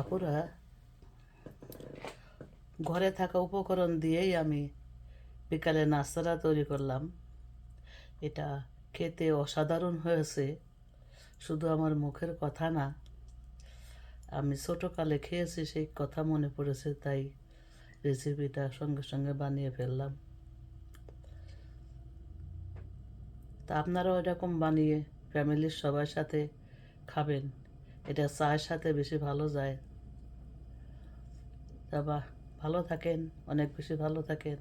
আপুরা ঘরে থাকা উপকরণ দিয়েই আমি বিকালে নাস্তাটা তৈরি করলাম। এটা খেতে অসাধারণ হয়েছে, শুধু আমার মুখের কথা না। আমি ছোটোকালে খেয়েছি সেই কথা মনে পড়েছে, তাই রেসিপিটা সঙ্গে সঙ্গে বানিয়ে ফেললাম। তা আপনারাও এরকম বানিয়ে ফ্যামিলির সবার সাথে খাবেন, এটা চায়ের সাথে বেশি ভালো যায়। তা বা ভালো থাকেন, অনেক বেশি ভালো থাকেন।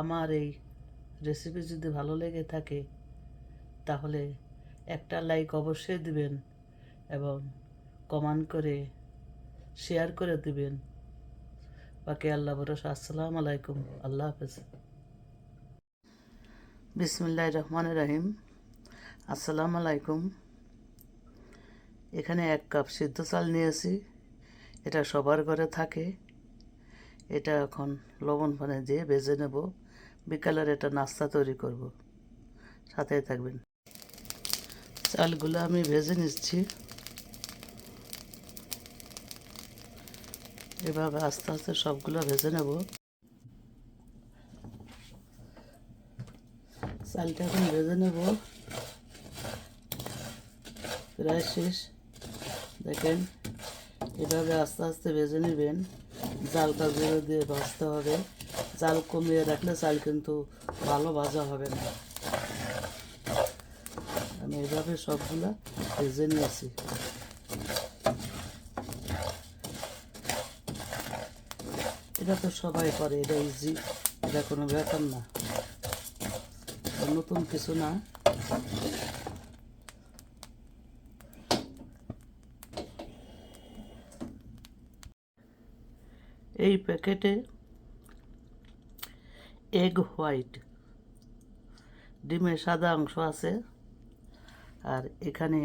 আমার এই রেসিপি যদি ভালো লেগে থাকে, তাহলে একটা লাইক অবশ্যই দিবেন এবং কমেন্ট করে শেয়ার করে দিবেন। বাকি আল্লাহ ভরসা, আসসালাম আলাইকুম, আল্লাহ হাফেজ। বিসমিল্লাহ রহমান রাহিম, আসসালামু আলাইকুম। এখানে এক কাপ সিদ্ধ চাল নিয়েছি। এটা সবার ঘরে থাকে। এটা এখন লবণ পানে দিয়ে ভেজে নেব। বিকালের এটা নাস্তা তৈরি করব। সাথে থাকবেন। চালগুলো আমি ভেজে নিচ্ছি। এভাবে আস্তে আস্তে সবগুলো ভেজে নেব। চালটা এখন ভেজে নেব। প্রায় শেষ। দেখেন। এভাবে আস্তে আস্তে ভেজে নেবেন। জালটা জোরে দিয়ে ভাজতে হবে। জাল কমিয়ে রাখলে চাল কিন্তু ভালো ভাজা হবে না। আমি এভাবে সবগুলা ভেজে নিয়েছি। এটা তো সবাই করে, এটা ইজি এটা কোনো ব্যাপার না। নতুন কিছু না। এই প্যাকেটে এগ হোয়াইট ডিমের সাদা অংশ আছে। আর এখানে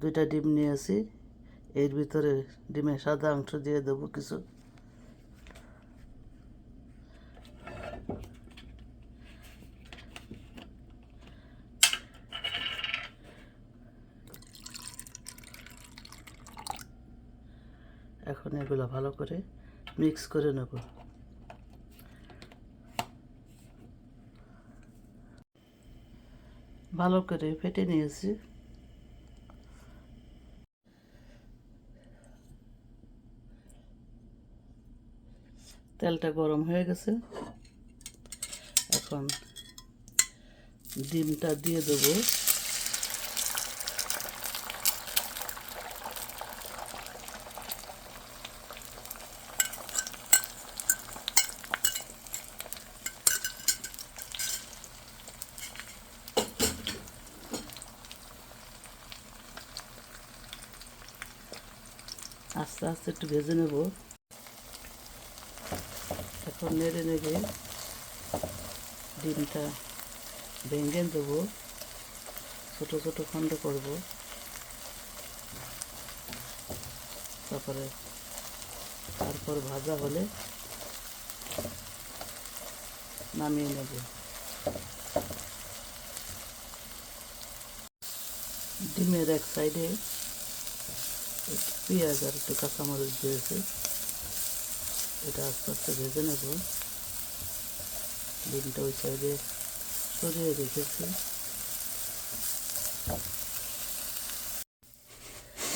দুইটা ডিম নিয়েছি, এর ভিতরে ডিমের সাদা অংশ দিয়ে দেবো কিছু। এখন এগুলো ভালো করে মিক্স করে নেব। ভালো করে ফেটে নিয়েছি। তেলটা গরম হয়ে গেছে। এখন ডিমটা দিয়ে দেবো। আস্তে আস্তে একটু ভেজে নেব। এখন নেড়ে নেড়ে ডিমটা ভেঙে দেবো। ছোটো ছোটো খণ্ড করব। তারপরে তারপর ভাজা হলে নামিয়ে নেব। ডিমের এক সাইডে পেঁয়াজ আর একটু কাঁচামরিচ দিয়েছে। এটা আস্তে আস্তে ভেজে নেব। ডিমটা ওই সাইডে সরিয়ে রেখেছি।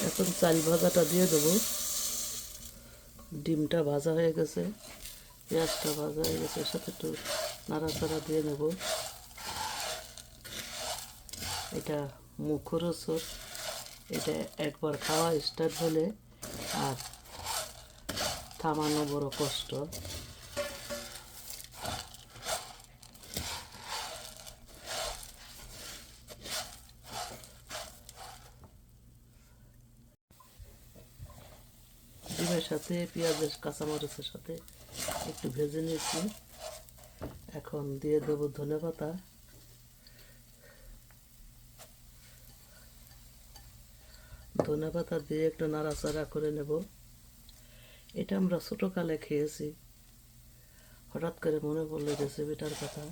এখন চাল ভাজাটা দিয়ে দেবো। ডিমটা ভাজা হয়ে গেছে। পেঁয়াজটা ভাজা হয়ে গেছে। সাথে একটু নাড়াচাড়া দিয়ে নেব। এটা মুখরোচক। এটা একবার খাওয়া স্টার্ট হলে আর থামানো বড় কষ্ট। ডিমের সাথে পেঁয়াজের কাঁচামরিচের সাথে একটু ভেজে নিয়েছি। এখন দিয়ে দেবো ধনে পাতা ধনে পাতা দিয়ে একটু নাড়াচাড়া করে নেব। এটা আমরা ছোটোকালে খেয়েছি। হঠাৎ করে মনে পড়ল রেসিপিটার কথা।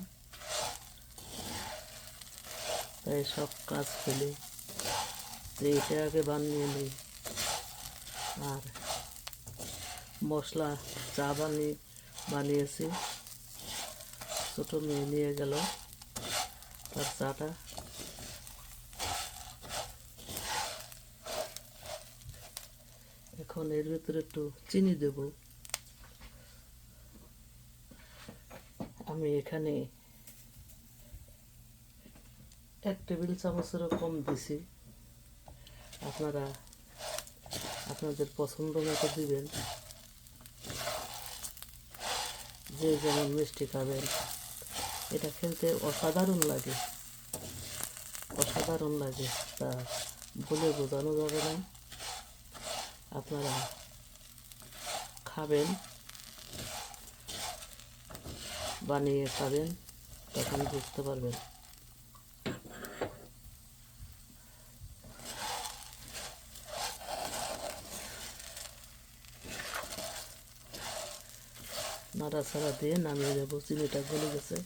তাই সব কাজ ফেলে। তো এটা আগে বানিয়ে নিই। আর মশলা চা বানিয়ে বানিয়েছি। ছোটো মেয়ে নিয়ে গেল। তার চাটা এখন এর ভিতরে একটু চিনি দেব। আমি এখানে এক টেবিল চামচেরও কম দিছি। আপনারা আপনাদের পছন্দ মতো দিবেন। যে যেমন মিষ্টি খাবেন, এটা খেলতে অসাধারণ লাগে। অসাধারণ লাগে, তা বলে বোঝানো যাবে না। আপনারা খাবেন বানিয়ে খাবেন তখন বুঝতে পারবেন। নাড়াচাড়া দিয়ে নামিয়ে দেবো চিনিটা গলে গেছে।